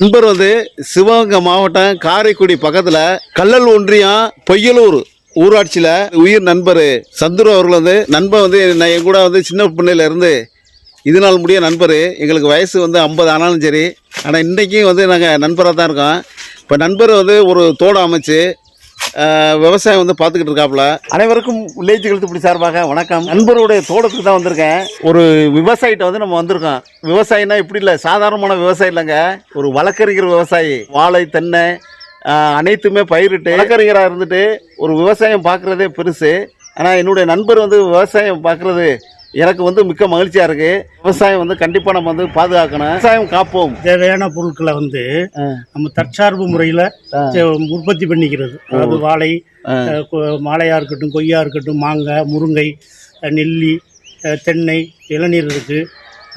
நண்பர் வந்து சிவகங்கை மாவட்டம் காரைக்குடி பக்கத்தில் கல்லல் ஒன்றியம் பொய்யலூர் ஊராட்சியில் உயிர் நண்பர் சந்துரு அவர்கள் வந்து நண்பர் வந்து நான் என் கூட வந்து சின்ன பிள்ளையிலேருந்து இது நாள் முடிய நண்பர். எங்களுக்கு வயசு வந்து ஐம்பது ஆனாலும் சரி. ஆனால் இன்றைக்கும் வந்து நாங்கள் நண்பராக தான் இருக்கோம். இப்போ நண்பர் வந்து ஒரு தோடு அமைச்சு விவசாயம் வந்து பார்த்துக்கிட்டு இருக்காப்புல. அனைவருக்கும் வில்லேஜ் கழுத்துப்படி சார்பாக வணக்கம். நண்பருடைய தோட்டத்துக்கு தான் வந்திருக்கேன். ஒரு விவசாயிட்ட வந்து நம்ம வந்திருக்கோம். விவசாயினா இப்படி இல்லை சாதாரணமான விவசாயி இல்லைங்க. ஒரு வழக்கறிஞர் விவசாயி. வாழை தென்னை அனைத்துமே பயிரிட்டு வழக்கறிஞராக இருந்துட்டு ஒரு விவசாயம் பார்க்குறதே பெருசு. ஆனால் என்னுடைய நண்பர் வந்து விவசாயம் பார்க்குறது எனக்கு வந்து மிக்க மகிழ்ச்சியாக இருக்குது விவசாயம் வந்து கண்டிப்பாக நம்ம வந்து பாதுகாக்கணும். விவசாயம் காப்போம். தேவையான பொருட்களை வந்து நம்ம தற்சார்பு முறையில் உற்பத்தி பண்ணிக்கிறது. அதாவது வாழை அஹ், கொ- வாழையா இருக்கட்டும் கொய்யா இருக்கட்டும் மாங்காய் முருங்கை நெல்லி தென்னை இளநீர் இருக்குது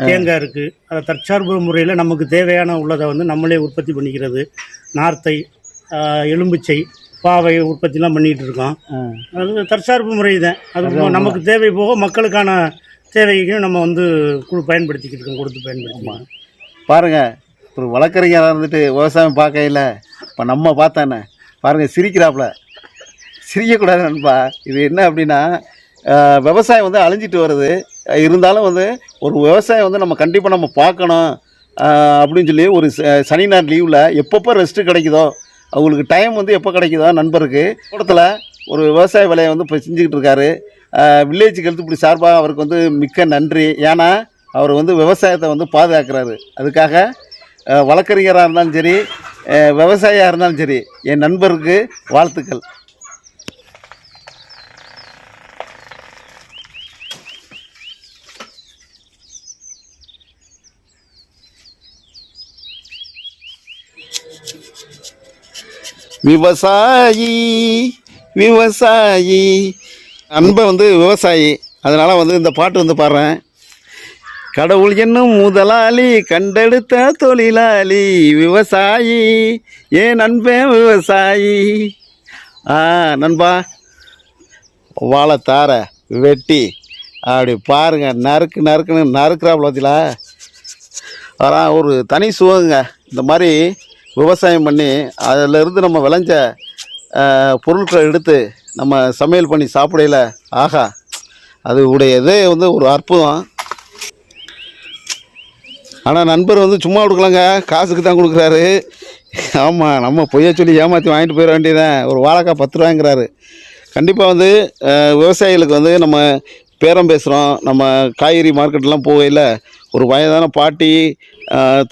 தேங்காய் இருக்குது அதை தற்சார்பு முறையில் நமக்கு தேவையான உள்ளதை வந்து நம்மளே உற்பத்தி பண்ணிக்கிறது. நார்த்தை எலும்புச்சை பாவை உற்பத்திலாம் பண்ணிகிட்டு இருக்கோம். அது தற்சார்பு முறை தான் அது நமக்கு தேவை போக மக்களுக்கான தேவைக்கும் நம்ம வந்து பயன்படுத்திக்கிட்டு இருக்கோம் கொடுத்து பயன்படுத்திக்கலாம் பாருங்க ஒரு வழக்கறிஞராக இருந்துட்டு விவசாயம் பார்க்கையில் இப்போ நம்ம பார்த்தானே பாருங்க சிரிக்கிறாப்புல. சிரிக்கக்கூடாது நண்பா. இது என்ன அப்படின்னா விவசாயம் வந்து அழிஞ்சிட்டு வருது. இருந்தாலும் வந்து ஒரு விவசாயம் வந்து நம்ம கண்டிப்பாக நம்ம பார்க்கணும். அப்படின்னு சொல்லி ஒரு சனி நாள் லீவில் எப்பப்போ ரெஸ்ட்டு கிடைக்குதோ அவங்களுக்கு டைம் வந்து எப்போ கிடைக்குதோ நண்பருக்கு கூடத்தில் ஒரு விவசாய வேலையை வந்து இப்போ செஞ்சுக்கிட்டு இருக்காரு. வில்லேஜ் கழுத்துப்படி சார்பாக அவருக்கு வந்து மிக்க நன்றி. ஏன்னா அவர் வந்து விவசாயத்தை வந்து பாதுகாக்கிறாரு. அதுக்காக வழக்கறிஞராக இருந்தாலும் சரி விவசாயியாக இருந்தாலும் சரி என் நண்பருக்கு வாழ்த்துக்கள். விவசாயி விவசாயி. அன்பை வந்து விவசாயி. அதனால் வந்து இந்த பாட்டு வந்து பாடுறேன். கடவுள் என்னும் முதலாளி கண்டெடுத்த தொழிலாளி விவசாயி. ஏன் நண்பன் விவசாயி? ஆ நண்பா வாழைத்தார வெட்டி அப்படி பாருங்க நறுக்கு நறுக்குன்னு நறுக்கிறாப்புல பார்த்தீங்களா அதான் ஒரு தனி சுகங்க. இந்த மாதிரி விவசாயம் பண்ணி அதிலிருந்து நம்ம விளைஞ்ச பொருட்களை எடுத்து நம்ம சமையல் பண்ணி சாப்பிடல ஆஹா அது உடைய இதே வந்து ஒரு அற்புதம். ஆனால் நண்பர் வந்து சும்மா கொடுக்கலங்க காசுக்கு தான் கொடுக்குறாரு. ஆமாம் நம்ம பொய்ய சொல்லி ஏமாற்றி வாங்கிட்டு போயிட வேண்டியதான் ஒரு வாழைக்காய் பத்து ரூபாங்கிறாரு கண்டிப்பாக வந்து விவசாயிகளுக்கு வந்து நம்ம பேரம் பேசுகிறோம் நம்ம காய்கறி மார்க்கெட்லாம் போகையில் ஒரு வயதான பாட்டி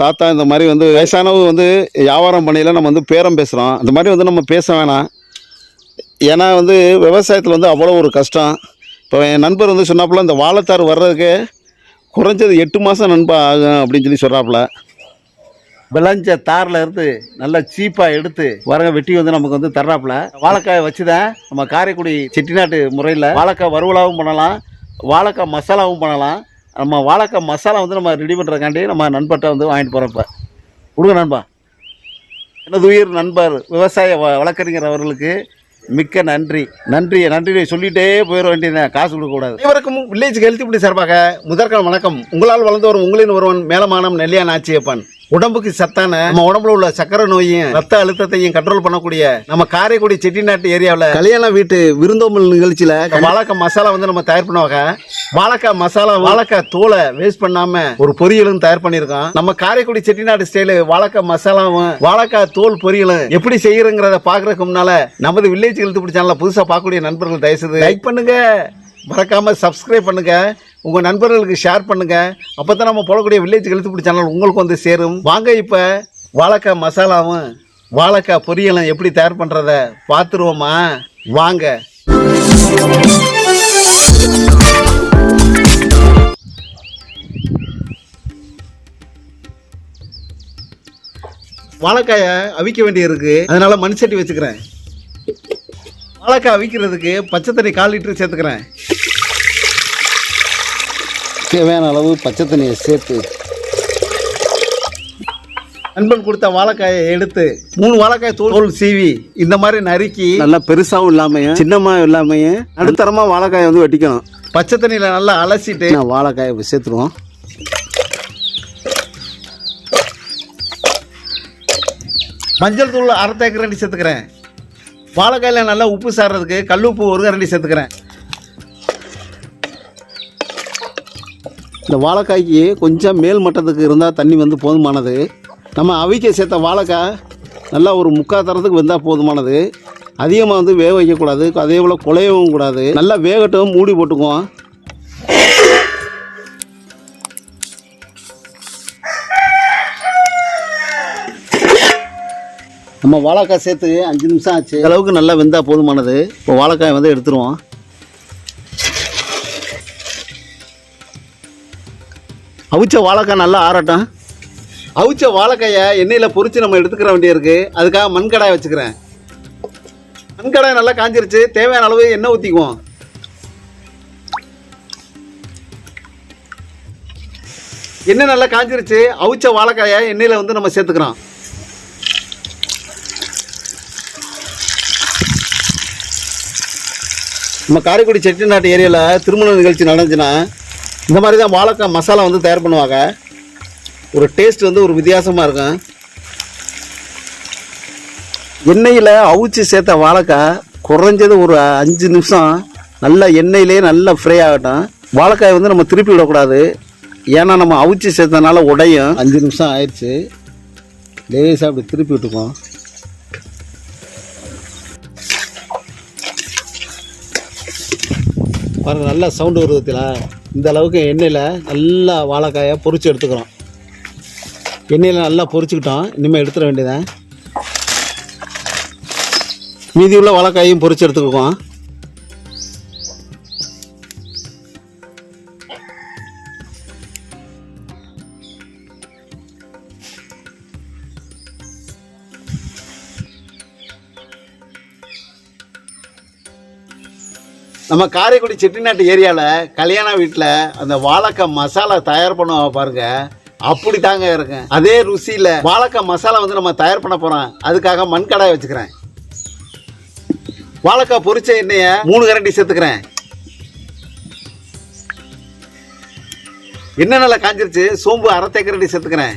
தாத்தா இந்த மாதிரி வந்து வயசானவங்க வந்து வியாபாரம் பண்ணையில் நம்ம வந்து பேரம் பேசுகிறோம் அந்த மாதிரி வந்து நம்ம பேச வேணாம். ஏன்னா வந்து விவசாயத்தில் வந்து அவ்வளோ ஒரு கஷ்டம். இப்போ என் நண்பர் வந்து சொன்னாப்புல இந்த வாழைத்தார் வர்றதுக்கு குறைஞ்சது எட்டு மாதம் நண்பா ஆகும் அப்படின்னு சொல்லி சொல்கிறாப்புல விளைஞ்ச தாரில் இருந்து நல்லா சீப்பாக எடுத்து வரங்க வெட்டி வந்து நமக்கு வந்து தர்றாப்புல. வாழைக்காயை வச்சு தான் நம்ம காரைக்குடி செட்டிநாட்டு முறையில் வாழைக்காய் வறுவலாகவும் பண்ணலாம். வாழைக்காய் மசாலாவும் பண்ணலாம். நம்ம வாழைக்காய் மசாலா வந்து நம்ம ரெடி பண்ணுறதுக்காண்டி நம்ம நண்பர்கிட்ட வந்து வாங்கிட்டு போகிறோம் இப்போ. கொடுங்க நண்பா. எனது உயிர் நண்பர் விவசாய வ- வழக்கறிஞர் அவர்களுக்கு மிக்க நன்றி. நன்றி நன்றியை சொல்லிகிட்டே போயிட வேண்டியதுதான். காசு கொடுக்கக்கூடாது இவருக்கும் வில்லேஜ் ஹெல்த் இப்படி சார்பாக முதற்கால் வணக்கம். உங்களால் வளர்ந்து வரும் உங்களின் ஒருவன் மேலமானம் நெல்லியா ஆச்சியப்பன். உடம்புக்கு சத்தான நம்ம உடம்புல உள்ள சக்கரை நோயும் ரத்த அழுத்தத்தையும் கண்ட்ரோல் பண்ணக்கூடிய நம்ம காரைக்குடி செட்டிநாட்டு ஏரியாவில் கல்யாண வீட்டு விருந்தோம்பல் நிகழ்ச்சியில வாழைக்காய் மசாலா வந்து நம்ம தயார் பண்ணுவாங்க. வாழைக்காய் மசாலா வாழைக்காய் தோலை வேஸ்ட் பண்ணாம ஒரு பொரியலும் தயார் பண்ணியிருக்கோம். நம்ம காரைக்குடி செட்டிநாடு ஸ்டைலு வாழைக்காய் மசாலாவும் வாழைக்காய் தோல் பொரியலும் எப்படி செய்யறங்கிறத பாக்குறதுக்கு முன்னால நமது வில்லேஜ் ஹெல்த் பிடி சேனலை புதுசா பார்க்கக்கூடிய நண்பர்கள் தயவுசெய்து லைக் பண்ணுங்க. மறக்காம சப்ஸ்கிரைப் பண்ணுங்க. உங்கள் நண்பர்களுக்கு ஷேர் பண்ணுங்கள் அப்போ தான் நம்ம போடக்கூடிய வில்லேஜ் ஹெல்த் சேனல் உங்களுக்கு வந்து சேரும். வாங்க இப்போ வாழைக்காய் மசாலாவும் வாழைக்காய் பொரியலும் எப்படி தயார் பண்ணுறத பார்த்துருவோமா? வாங்க. வாழைக்காயை அவிக்க வேண்டியிருக்கு. அதனால மண் சட்டி வச்சுக்கிறேன். வாழைக்காய் அவிக்கிறதுக்கு பச்சை தண்ணி கால் லிட்டர் சேர்த்துக்கிறேன். தேவையான அளவு பச்சை தண்ணியை சேர்த்து நண்பன் கொடுத்த வாழைக்காயை எடுத்து மூணு வாழைக்காய் தோல் தோல் சீவி இந்த மாதிரி நறுக்கி நல்லா பெருசாகவும் இல்லாமையும் சின்னமாக இல்லாமையும் நடுத்தரமாக வாழைக்காயை வந்து வெட்டிக்கணும். பச்சை தண்ணியில் நல்லா அலசிட்டு நான் வாழைக்காயை சேர்த்துருவோம். மஞ்சள் தூள் அரை தேக்கரண்டி சேர்த்துக்கிறேன். வாழைக்காயில் நல்லா உப்பு சாடுறதுக்கு கல் உப்பு ஒரு கரண்டி சேர்த்துக்கிறேன். இந்த வாழைக்காய்க்கு கொஞ்சம் மேல் மட்டத்துக்கு இருந்தால் தண்ணி வந்து போதுமானது. நம்ம அவிக்க சேர்த்த வாழைக்காய் நல்லா ஒரு முக்கால் தரத்துக்கு வெந்தால் போதுமானது. அதிகமாக வந்து வேக வைக்கக்கூடாது. அதே போல் குலையவும் கூடாது. நல்லா வேகட்டும் மூடி போட்டுக்குவோம். நம்ம வாழைக்காய் சேர்த்து அஞ்சு நிமிஷம் ஆச்சு. அளவுக்கு நல்லா வெந்தால் போதுமானது. இப்போ வாழைக்காய் வந்து எடுத்துருவோம். அவிச்ச வாழைக்காய் நல்லா ஆறட்டும். அவிச்ச வாழைக்காயை எண்ணெயில் பொரித்து நம்ம எடுத்துக்கிற வேண்டியிருக்கு அதுக்காக மண்கடாய் வச்சுக்கிறேன். மண்கடாய் நல்லா காஞ்சிருச்சு. தேவையான அளவு எண்ணெய் ஊற்றிக்குவோம் எண்ணெய் நல்லா காஞ்சிருச்சு. அவிச்ச வாழைக்காயை எண்ணெயில் வந்து நம்ம சேர்த்துக்கிறோம். நம்ம காரைக்குடி செட்டிநாட்டு ஏரியாவில் திருமண நிகழ்ச்சி நடந்துச்சுன்னா இந்த மாதிரி தான் வாழைக்காய் மசாலா வந்து தயார் பண்ணுவாங்க. ஒரு டேஸ்ட் வந்து ஒரு வித்தியாசமாக இருக்கும். எண்ணெயில் அவிச்சு சேர்த்த வாழைக்காய் குறைஞ்சது ஒரு அஞ்சு நிமிஷம் நல்லா எண்ணெயிலேயே நல்லா ஃப்ரை ஆகட்டும். வாழைக்காய் வந்து நம்ம திருப்பி விடக்கூடாது. ஏன்னா நம்ம அவிச்சு சேர்த்தனால உடையும். அஞ்சு நிமிஷம் ஆயிடுச்சு. லேசாக அப்படி திருப்பி விட்டுப்போம் பாருங்கள் நல்லா சவுண்டு வருதுல இந்த அளவுக்கு எண்ணெயில் நல்லா வாழைக்காயை பொரிச்சு எடுத்துக்கிறோம். எண்ணெயில் நல்லா பொரிச்சுக்கிட்டோம். இனிமேல் எடுத்துட வேண்டியதான் மீதி உள்ள வாழைக்காயும் பொறிச்சு எடுத்துக்குவோம் நம்ம காரைக்குடி செட்டிநாட்டு ஏரியாவில் கல்யாண வீட்டில் அந்த வாழைக்காய் மசாலா தயார் பண்ணுவா பாருங்க. அப்படி தாங்க இருக்கும். அதே ருசியில் வாழைக்காய் மசாலா வந்து நம்ம தயார் பண்ண போகிறோம் அதுக்காக மண் கடாய் வச்சுக்கிறேன். வாழைக்காய் பொரிச்ச எண்ணெயை மூணு கரண்டி சேர்த்துக்கிறேன். எண்ணெய் நல்லா காஞ்சிருச்சு. சோம்பு அரை கரண்டி சேர்த்துக்கிறேன்.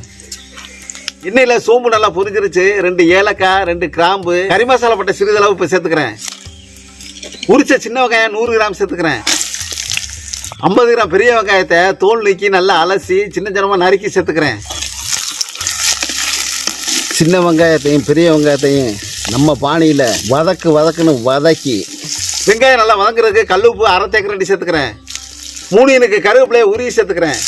எண்ணெயில் சோம்பு நல்லா பொரிஞ்சிருச்சு. ரெண்டு ஏலக்காய் ரெண்டு கிராம்பு கறி மசாலா பட்ட சிறிதளவு இப்போ சேர்த்துக்கிறேன். உரிச்ச சின்ன வெங்காயம் நூறு கிராம் சேர்த்துக்கிறேன். ஐம்பது கிராம் பெரிய வெங்காயத்தை தோல் நீக்கி நல்லா அலசி சின்ன சின்னமாக நறுக்கி சேர்த்துக்கிறேன். சின்ன வெங்காயத்தையும் பெரிய வெங்காயத்தையும் நம்ம பாணியில் வதக்கு வதக்குன்னு வதக்கி வெங்காயம் நல்லா வதங்குறதுக்கு கல் உப்பு அரை தேக்கரண்டி சேர்த்துக்கிறேன். மூணு கருவேப்பிலையை உருகி சேர்த்துக்கிறேன்.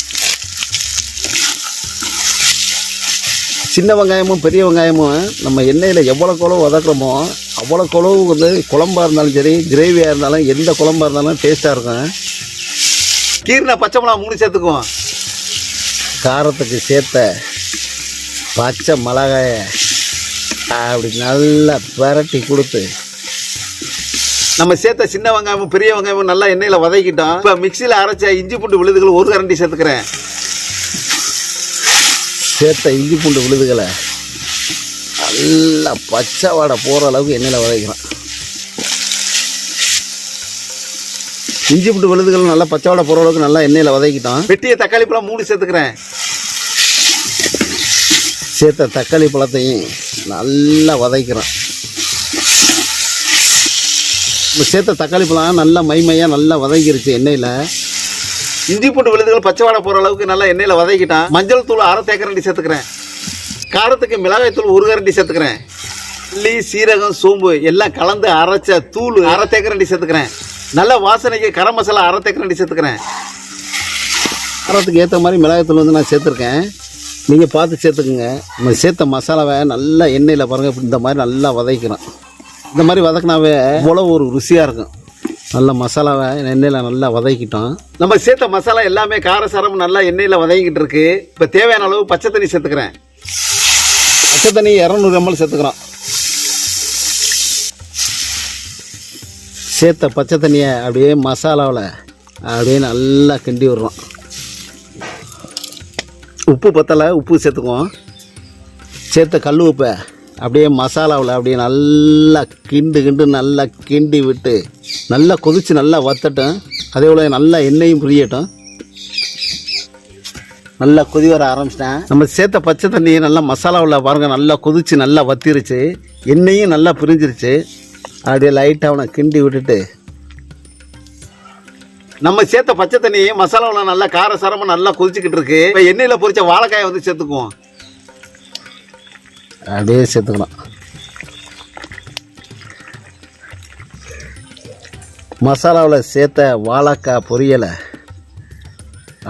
சின்ன வெங்காயமும் பெரிய வெங்காயமும் நம்ம எண்ணெயில் எவ்வளோக்கு எவ்வளோ வதக்குறோமோ அவ்வளோ குழவு வந்து குழம்பா இருந்தாலும் சரி கிரேவியாக இருந்தாலும் எந்த குழம்பா இருந்தாலும் டேஸ்ட்டாக இருக்கும். கீரின பச்சை மிளகா மூணு சேர்த்துக்குவோம். காரத்துக்கு சேர்த்த பச்சை மிளகாய அப்படி நல்லா பிரட்டி கொடுத்து நம்ம சேர்த்த சின்ன வெங்காயமும் பெரிய வெங்காயமும் நல்லா எண்ணெயில் வதக்கிட்டோம். இப்போ மிக்சியில் அரைச்ச இஞ்சி பூண்டு விழுதுகள் ஒரு கரண்டி சேர்த்துக்கிறேன். சேர்த்த இஞ்சி பூண்டு விழுதுகளை நல்லா பச்சை வாடை போகிற அளவுக்கு எண்ணெயில் வதக்கிறோம் இஞ்சி பூண்டு விழுதுகள் நல்லா பச்சை வாடை போகிற அளவுக்கு நல்லா எண்ணெயில் வதக்கிட்டோம் வெட்டிய தக்காளி பழம் மூணு சேர்த்துக்கிறேன். சேர்த்த தக்காளி பழத்தையும் நல்லா வதக்கிறோம் நம்ம சேர்த்த தக்காளி பழம் நல்லா மைமையாக நல்லா வதங்கிருச்சு எண்ணெயில். இஞ்சி பூண்டு விழுதுகள் பச்சை வாடை போகிற அளவுக்கு நல்லா எண்ணெயில் வதக்கிட்டான். மஞ்சள் தூள் அரை தேக்கரண்டி சேர்த்துக்கிறேன். காரத்துக்கு மிளகாய் தூள் ஒரு கரண்டி சேர்த்துக்கிறேன். உள்ளி சீரகம் சோம்பு எல்லாம் கலந்து அரைச்ச தூள் அரை தேக்கரண்டி சேர்த்துக்கிறேன். நல்ல வாசனைக்கு கரம் மசாலா அரை தேக்கரண்டி சேர்த்துக்கிறேன். காரத்துக்கு ஏற்ற மாதிரி மிளகாய் தூள் வந்து நான் சேர்த்துருக்கேன். நீங்கள் பார்த்து சேர்த்துக்குங்க. நம்ம சேர்த்த மசாலாவை நல்லா எண்ணெயில் பாருங்கள் இந்த மாதிரி நல்லா வதக்கிறோம் இந்த மாதிரி வதக்கினாவே இவ்வளோ ஒரு ருசியாக இருக்கும். நல்ல மசாலாவை எண்ணெயில் நல்லா வதக்கிட்டோம். நம்ம சேர்த்த மசாலா எல்லாமே காரசாரம் நல்லா எண்ணெயில் வதங்கிட்டு இருக்கு. இப்போ தேவையான அளவு பச்சை தண்ணி சேர்த்துக்கிறேன். பச்சை தண்ணி இரநூறு எம்எல் சேர்த்துக்கிறோம். சேர்த்த பச்சை தண்ணியை அப்படியே மசாலாவில் அப்படியே நல்லா கிண்டி விடுறோம். உப்பு பத்தலை உப்பு சேர்த்துக்குவோம். சேர்த்த கல் உப்பை அப்படியே மசாலாவில் அப்படியே நல்லா கிண்டு கிண்டு நல்லா கிண்டி விட்டு நல்லா கொதித்து நல்லா வத்தட்டும். அதே போல் நல்லா எண்ணெயும் புரியட்டும். நல்லா கொதி வர ஆரம்பிச்சிட்டேன். நம்ம சேர்த்த பச்சை தண்ணியை நல்லா மசாலாவில் பாருங்கள் நல்லா கொதிச்சு நல்லா வத்திருச்சு. எண்ணெயும் நல்லா பிரிஞ்சிருச்சு. அப்படியே லைட்டாக அவனை கிண்டி விட்டுட்டு. நம்ம சேர்த்த பச்சை தண்ணி மசாலாவில் நல்லா காரசாரமாக நல்லா கொதிச்சுக்கிட்டு இருக்கு. இப்போ எண்ணெயில் பொறிச்ச வாழைக்காயை வந்து சேர்த்துக்குவோம். அப்படியே சேர்த்துக்கணும். மசாலாவில் சேர்த்த வாழைக்காய் பொரியலை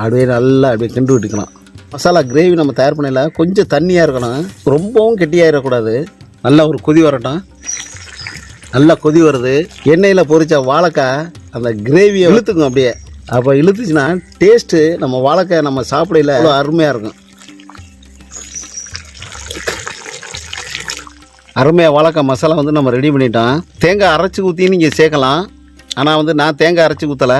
அப்படியே நல்லா அப்படியே கிண்டு விட்டுக்கலாம் மசாலா கிரேவி நம்ம தயார் பண்ணல கொஞ்சம் தண்ணியாக இருக்கணும். ரொம்பவும் கெட்டியாயிடக்கூடாது நல்லா ஒரு கொதி வரட்டும். நல்லா கொதி வருது. எண்ணெயில் பொறிச்ச வாழைக்காய் அந்த கிரேவியை இழுத்துக்கும் அப்படியே. அப்போ இழுத்துச்சுன்னா டேஸ்ட்டு நம்ம வாழைக்காய் நம்ம சாப்பிடையில அவ்வளோ அருமையாக இருக்கும். அருமையாக வாழைக்காய் மசாலா வந்து நம்ம ரெடி பண்ணிட்டோம். தேங்காய் அரைச்சி ஊற்றி நீங்கள் சேர்க்கலாம். ஆனால் வந்து நான் தேங்காய் அரைச்சி ஊற்றலை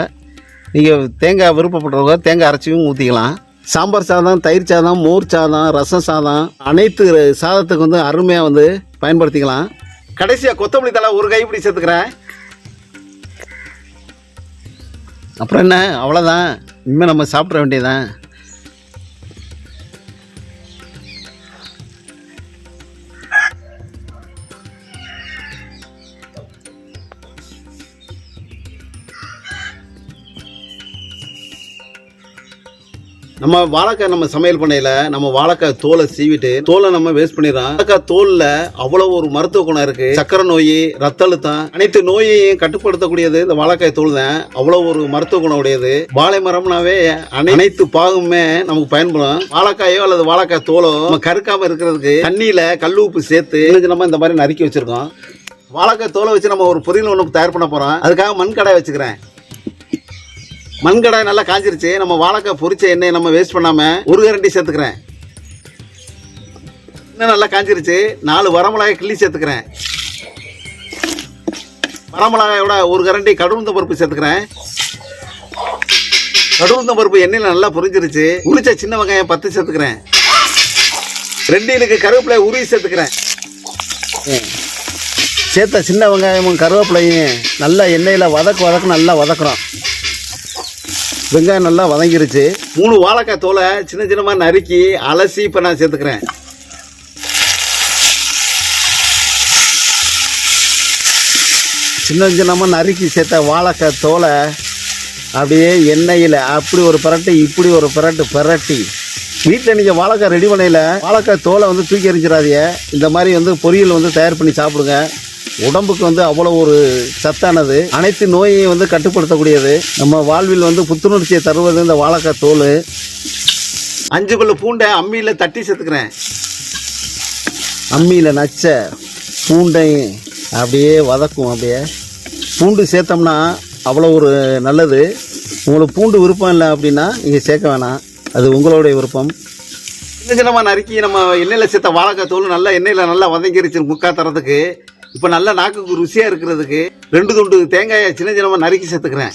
நீங்கள் தேங்காய் விருப்பப்படுறவங்க தேங்காய் அரைச்சியும் ஊற்றிக்கலாம் சாம்பார் சாதம் தயிர் சாதம் மோர் சாதம் ரசம் சாதம் அனைத்து சாதத்துக்கு வந்து அருமையாக வந்து பயன்படுத்திக்கலாம். கடைசியாக கொத்தமல்லி தலை ஒரு கைப்பிடி சேர்த்துக்கிறேன். அப்புறம் என்ன? அவ்வளோதான் இனிமேல் நம்ம சாப்பிட வேண்டியதான் நம்ம வாழைக்காய் நம்ம சமையல் பண்ணையில் நம்ம வாழைக்காய் தோலை சீவிட்டு தோலை நம்ம வேஸ்ட் பண்ணிடுறோம். வாழைக்காய் தோல்ல அவ்வளோ ஒரு மருத்துவ குணம் இருக்கு. சக்கரை நோய் ரத்த அழுத்தம் அனைத்து நோயையும் கட்டுப்படுத்தக்கூடியது இந்த வாழைக்காய் தோல் தான். அவ்வளோ ஒரு மருத்துவ குணம் உடையது. வாழை மரம்னாவே அனைத்து பாகமுமே நமக்கு பயன்படும். வாழைக்காயோ அல்லது வாழைக்காய் தோலோ நம்ம கருக்காம இருக்கிறதுக்கு தண்ணியில கல் உப்பு சேர்த்து நம்ம இந்த மாதிரி நறுக்கி வச்சிருக்கோம். வாழைக்காய் தோலை வச்சு நம்ம ஒரு பொரியல் ஒன்று தயார் பண்ண போறோம். அதுக்காக மண் கடை வச்சுக்கிறேன். மண்கடாய் நல்லா காஞ்சிருச்சு. நம்ம வாழைக்காய் பொரிச்ச எண்ணெயை நம்ம வேஸ்ட் பண்ணாமல் ஒரு கரண்டி சேர்த்துக்கிறேன். இன்னும் நல்லா காய்ச்சிருச்சு நாலு வரமிளகாய் கிள்ளி சேர்த்துக்கிறேன். வரமிளகாயோட ஒரு கரண்டி கடுகுந்த பருப்பு சேர்த்துக்கிறேன். கடுகுந்த பருப்பு எண்ணெயில் நல்லா பொரிஞ்சிருச்சு. உரிச்ச சின்ன வெங்காயம் பத்து சேர்த்துக்கிறேன். ரெண்டு இனுக்கு கருவேப்பிலை உருவி சேர்த்துக்கிறேன். சேர்த்த சின்ன வெங்காயமும் கருவேப்பிலையும் நல்லா எண்ணெயில் வதக்கு வதக்கு நல்லா வதக்குறோம். வெங்காயம் நல்லா வதங்கிருச்சு. மூணு வாழைக்காய் தோலை சின்ன சின்னமாக நறுக்கி அலசி இப்போ நான் சேர்த்துக்கிறேன். சின்ன சின்னமாக நறுக்கி சேர்த்த வாழைக்காய் தோலை அப்படியே எண்ணெயில் அப்படி ஒரு பரட்டு இப்படி ஒரு பரட்டு பரட்டி. வீட்டில் நீங்கள் வாழைக்காய் ரெடி பண்ணையில் வாழைக்காய் தோலை வந்து தூக்கி எறிஞ்சிடாதீங்க. இந்த மாதிரி வந்து பொரியல் வந்து தயார் பண்ணி சாப்பிடுங்க. உடம்புக்கு வந்து அவ்வளோ ஒரு சத்தானது. அனைத்து நோயையும் வந்து கட்டுப்படுத்தக்கூடியது. நம்ம வாழ்வில் வந்து புத்துணர்ச்சியை தருவது இந்த வாழைக்காய் தோல். அஞ்சு பல்லு பூண்டை அம்மியில் தட்டி சேர்த்துக்கிறேன். அம்மியில் நச்ச பூண்டையும் அப்படியே வதக்கும் அப்படியே. பூண்டு சேர்த்தோம்னா அவ்வளோ ஒரு நல்லது. உங்களுக்கு பூண்டு விருப்பம் இல்லை அப்படின்னா நீங்கள் சேர்க்க வேணாம். அது உங்களுடைய விருப்பம். சின்ன சின்னமாக நறுக்கி நம்ம எண்ணெயில் சேர்த்த வாழைக்காய் தோல் நல்லா எண்ணெயில் நல்லா வதங்கிருச்சு முக்கா தரத்துக்கு. இப்போ நல்லா நாக்குக்கு ருசியாக இருக்கிறதுக்கு ரெண்டு துண்டு தேங்காயை சின்ன சின்னமாக நறுக்கி சேர்த்துக்கிறேன்.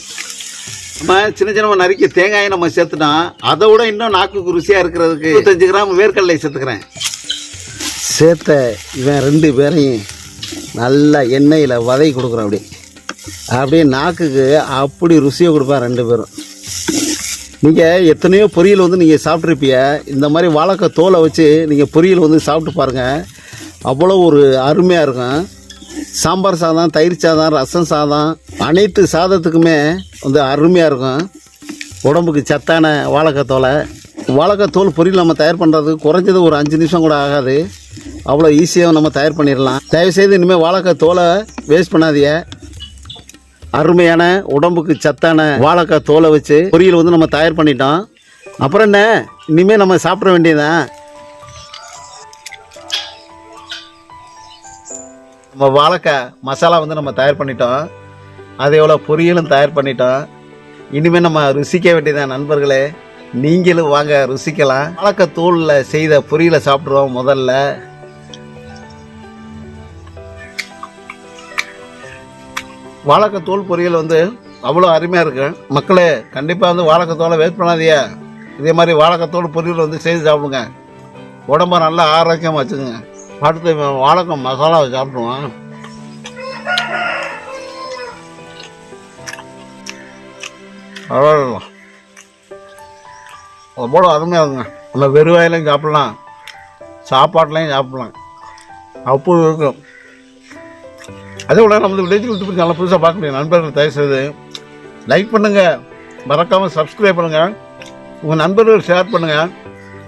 நம்ம சின்ன சின்னமாக நறுக்கி தேங்காயை நம்ம சேர்த்துட்டோம் அதை விட இன்னும் நாக்குக்கு ருசியாக இருக்கிறதுக்கு இருபத்தஞ்சு கிராம் வேர்க்கடலை சேர்த்துக்கிறேன். சேர்த்த இவன் ரெண்டு பேரையும் நல்லா எண்ணெயில் வதக்கி கொடுக்குறேன் அப்படி அப்படியே நாக்குக்கு அப்படி ருசியை கொடுப்பான் ரெண்டு பேரும். நீங்கள் எத்தனையோ பொரியல் வந்து நீங்கள் சாப்பிட்ருப்பீங்க இந்த மாதிரி வாழைக்காய் தோலை வச்சு நீங்கள் பொரியல் வந்து சாப்பிட்டு பாருங்கள் அவ்வளோ ஒரு அருமையாக இருக்கும். சாம்பார் சாதம் தயிர் சாதம் ரசம் சாதம் அனைத்து சாதத்துக்குமே வந்து அருமையாக இருக்கும். உடம்புக்கு சத்தான வாழைக்காய் தோலை வாழைக்காய் தோல் பொரியல் நம்ம தயார் பண்ணுறதுக்கு குறைஞ்சது ஒரு அஞ்சு நிமிஷம் கூட ஆகாது. அவ்வளோ ஈஸியாக நம்ம தயார் பண்ணிடலாம். தயவுசெய்து இனிமேல் வாழைக்காய் தோலை வேஸ்ட் பண்ணாதீங்க. அருமையான உடம்புக்கு சத்தான வாழைக்காய் தோலை வச்சு பொரியல் வந்து நம்ம தயார் பண்ணிட்டோம். அப்புறம் என்ன? இனிமேல் நம்ம சாப்பிட வேண்டியதான் நம்ம வாழைக்காய் மசாலா வந்து நம்ம தயார் பண்ணிட்டோம். அதே எவ்வளோ பொரியலும் தயார் பண்ணிட்டோம். இனிமேல் நம்ம ருசிக்க வேண்டியதான் நண்பர்களே. நீங்களும் வாங்க ருசிக்கலாம். வாழைக்காய் தோலில் செய்த பொரியலை சாப்பிட்ருவோம் முதல்ல. வாழைக்காய் தோல் பொரியல் வந்து அவ்வளோ அருமையாக இருக்கு. மக்களே கண்டிப்பாக வந்து வாழைக்கத்தோலை வெயிட் வேஸ்ட் இதே மாதிரி வாழைக்காய் பொரியல் வந்து செய்து சாப்பிடுங்க. உடம்ப நல்லா ஆரோக்கியமாக வச்சுக்கோங்க. அடுத்து வாழைக்காய் மசாலாவை சாப்பிடுவோம் அவ்வளோ அவ்வளோ அருமையாக இருக்குங்க. நம்ம வெறுவாயிலையும் சாப்பிட்லாம். சாப்பாட்லையும் சாப்பிட்லாம். அப்போது இருக்கும். அதே விட நம்ம வில்லேஜ் விட்டு நல்லா புதுசாக பார்க்கக்கூடிய நண்பர்கள் தயவு செய்து லைக் பண்ணுங்கள் மறக்காமல் சப்ஸ்கிரைப் பண்ணுங்கள் உங்கள் நண்பர்கள் ஷேர் பண்ணுங்கள்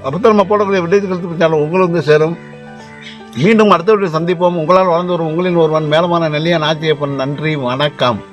அப்போ தான் நம்ம போடக்கூடிய வில்லேஜ் கழுத்து சேனல் உங்களுக்கு வந்து சேரும். மீண்டும் அடுத்தவற்றை சந்திப்போம். உங்களால் வளர்ந்து வரும் உங்களின் ஒருவன் மேலமான நெல்லியா நாச்சியப்பன். நன்றி வணக்கம்.